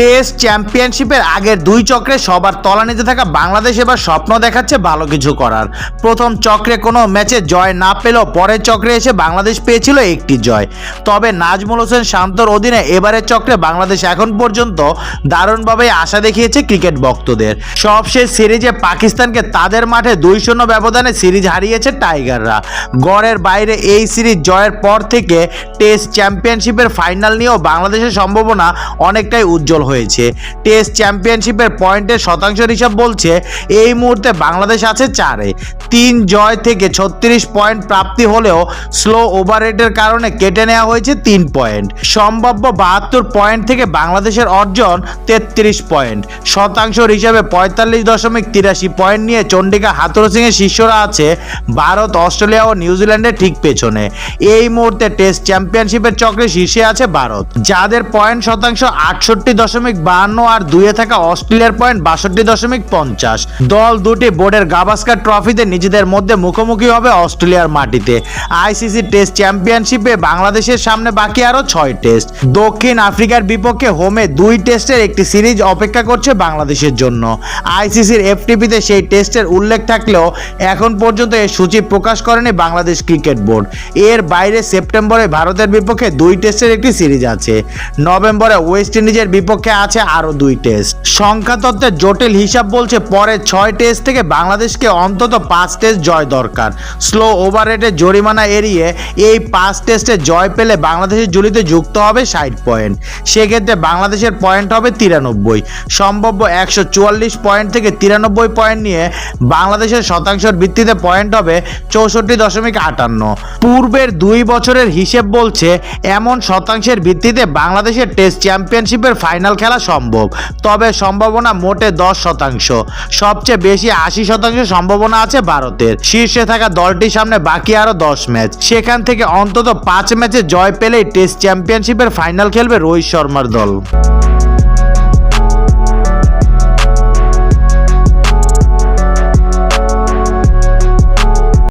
Test চ্যাম্পিয়নশিপের আগের দুই চক্রে সবার তলানিতে থাকা বাংলাদেশ এবার স্বপ্ন দেখাচ্ছে ভালো কিছু করার। প্রথম চক্রে কোনো ম্যাচে জয় না পেলেও পরের চক্রে এসে বাংলাদেশ পেয়েছিল একটি জয়। তবে নাজমুল হোসেন শান্তর অধীনে এবারের চক্রে বাংলাদেশ এখন পর্যন্ত দারুণভাবে আশা দেখিয়েছে ক্রিকেট ভক্তদের। সবশেষ সিরিজে পাকিস্তানকে তাদের মাঠে দুই শূন্য ব্যবধানে সিরিজ হারিয়েছে টাইগাররা। গড়ের বাইরে এই সিরিজ জয়ের পর থেকে টেস্ট চ্যাম্পিয়নশিপের ফাইনাল নিয়েও বাংলাদেশের সম্ভাবনা অনেকটাই উজ্জ্বল হয়েছে। টেস্ট চ্যাম্পিয়নশিপের পয়েন্টের শতাংশের হিসাব বলছে, এই মুহূর্তে বাংলাদেশ আছে চারে। তিন জয় থেকে ছত্রিশ পয়েন্ট প্রাপ্তি হলেও স্লো ওভার রেটের কারণে কেটে নেওয়া হয়েছে তিন পয়েন্ট। সম্ভাব্য বাহাত্তর পয়েন্ট থেকে বাংলাদেশের অর্জন তেত্রিশ পয়েন্ট। শতাংশের হিসাবে পঁয়তাল্লিশ দশমিক তিরাশি পয়েন্ট নিয়ে চন্ডিকা হাথরসিংয়ের শিষ্যরা আছে ভারত, অস্ট্রেলিয়া ও নিউজিল্যান্ডের ঠিক পেছনে। এই মুহূর্তে টেস্ট চ্যাম্পিয়নশিপের চক্রে শীর্ষে আছে ভারত, যাদের পয়েন্ট শতাংশ আটষট্টি দশমিক বাহান্ন আর দুইয়ে থাকা অস্ট্রেলিয়ার পয়েন্ট বাষট্টি দশমিক পঞ্চাশ। দল দুটি বোর্ডের গাভাস্কার ট্রফিতে নিজেদের মধ্যে মুখোমুখি হবে অস্ট্রেলিয়ার মাটিতে। আইসিসি টেস্ট চ্যাম্পিয়নশিপে বাংলাদেশের সামনে বাকি আরও ছয় টেস্ট দক্ষিণ আফ্রিকার বিপক্ষে হোমে দুই টেস্টের একটি সিরিজ অপেক্ষা করছে বাংলাদেশের জন্য। আইসিসির এফটিপিতে সেই টেস্টের উল্লেখ থাকলেও এখন পর্যন্ত এর সূচি প্রকাশ করেনি বাংলাদেশ ক্রিকেট বোর্ড। এর বাইরে সেপ্টেম্বরে ভারতের বিপক্ষে দুই টেস্টের একটি সিরিজ আছে। নভেম্বরে ওয়েস্ট ইন্ডিজের বিপক্ষে আছে আরও দুই টেস্ট। সংখ্যাতত্ত্বের জটিল হিসাব বলছে পরে ছয় টেস্ট থেকে বাংলাদেশকে অন্তত পাঁচ টেস্ট জয় দরকার। স্লো ওভার রেটে জরিমানা এড়িয়ে এই পাঁচ টেস্টে জয় পেলে বাংলাদেশের জুলিতে যুক্ত হবে ষাট পয়েন্ট। সেক্ষেত্রে বাংলাদেশের পয়েন্ট হবে তিরানব্বই। সম্ভাব্য একশো চুয়াল্লিশ পয়েন্ট থেকে তিরানব্বই পয়েন্ট নিয়ে বাংলাদেশের শতাংশের ভিত্তিতে পয়েন্ট হবে চৌষট্টি দশমিক আটান্ন। পূর্বের দুই বছরের হিসেব বলছে, এমন শতাংশের ভিত্তিতে বাংলাদেশের টেস্ট চ্যাম্পিয়নশিপের ফাইনাল খেলা সম্ভব, তবে সম্ভাবনা মোটে দশ শতাংশ। সবচেয়ে বেশি আশি শতাংশ সম্ভাবনা আছে ভারতের। শীর্ষে থাকা দলটির সামনে বাকি আরও দশ ম্যাচ। সেখান থেকে অন্তত পাঁচ ম্যাচে জয় পেলেই টেস্ট চ্যাম্পিয়নশিপের ফাইনাল খেলবে রোহিত শর্মার দল।